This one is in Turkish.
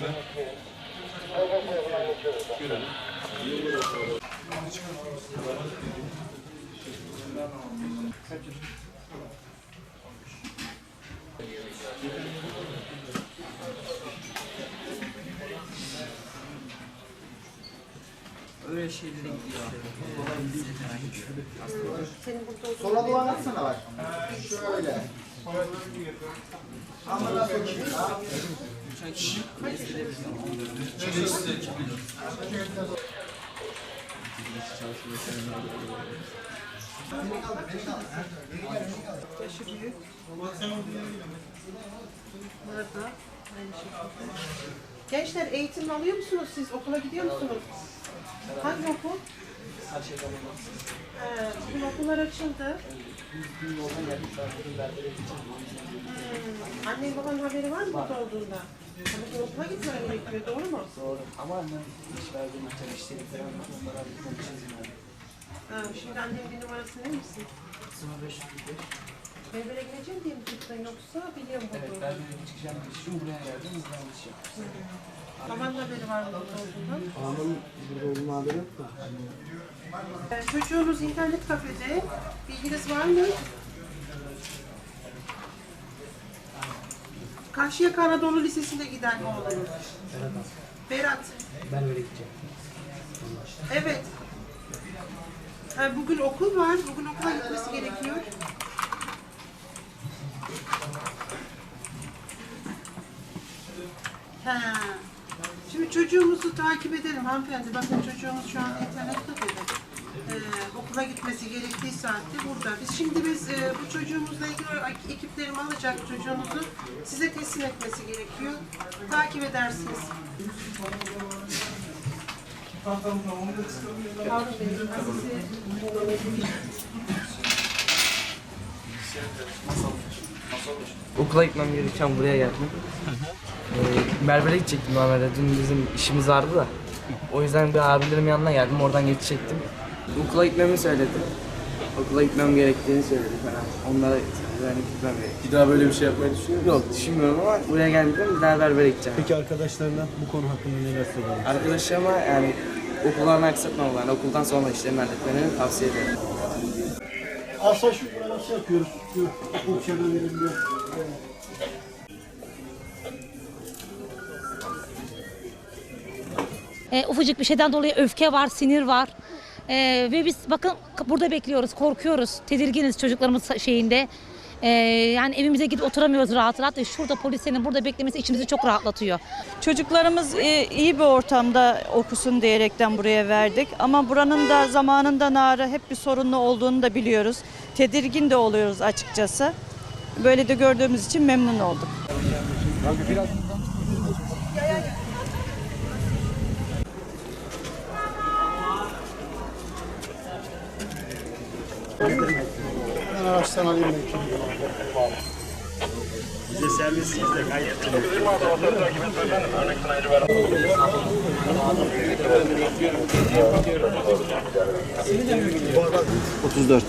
Şöyle. Görelim. Öyle şeyleri gidiyor. Sola doğru anlatsana bak. Şöyle. Ama nasıl? Gençler eğitim alıyor musunuz siz? Okula gidiyor musunuz? Hangi okul? Ee, okullar açıldı. Hmm. Annen babanın haberi var mı burada olduğunda? Ama bugün okula gitmen gerekiyor, doğru mu? Doğru. Ama annem iş verdiğim işleri falan. Onlara gitmek için izin verdim. Şimdi annenin bir numarası ne misin? 0535. Ben böyle geleceğim diye mi tuttun yoksa biliyorum Evet burada. ben böyle çıkacağım. Şimdi buraya geldim. Buradan geçeceğim. Babanın haberi var mı olduğundan? Anamın burada olduğunu haberi yok da. Ee, Çocuğunuz internet kafede. Bilginiz var mı? Karşıyaka Anadolu Lisesi'nde giden oğlunuz. Berat. Ben öyle gideceğim. Evet. Bugün okul var. Bugün okula gitmesi gerekiyor. Ha. Şimdi çocuğumuzu takip edelim hanımefendi. Bakın çocuğumuz şu an internet kafede. Ee, okula gitmesi gerektiği saatte burada. Biz şimdi biz e, bu çocuğumuzla ilgili ekiplerim alacak çocuğunuzu size teslim etmesi gerekiyor. Takip edersiniz. Okula gitmem gereken buraya geldim. Ee, berbere gidecektim normalde. Dün bizim işimiz vardı da. O yüzden bir abilerim yanına geldim. Oradan geçecektim. Okula gitmemi söyledi. Okula gitmem gerektiğini söyledi falan. Onlara yani gitmem gerek. Bir daha böyle bir şey yapmayı düşünüyor musun? Yok düşünmüyorum ama buraya geldim bir daha berbere gideceğim. Peki arkadaşlarına bu konu hakkında neler söylemek Arkadaşlarıma yani okullarını aksatmamalarını, okuldan sonra işlerini halletmelerini tavsiye ederim. Asla şu buraya nasıl yapıyoruz? Okul çevreleri diyor. E, ufacık bir şeyden dolayı öfke var, sinir var. E, ve biz bakın burada bekliyoruz, korkuyoruz, tedirginiz çocuklarımız şeyinde. E, yani evimize gidip oturamıyoruz rahat rahat ve şurada polislerin burada beklemesi içimizi çok rahatlatıyor. Çocuklarımız e, iyi bir ortamda okusun diyerekten buraya verdik. Ama buranın da zamanında narı hep bir sorunlu olduğunu da biliyoruz. Tedirgin de oluyoruz açıkçası. Böyle de gördüğümüz için memnun olduk. Ben araçtan alayım şimdi. Bize servis sizde kayıt. 34.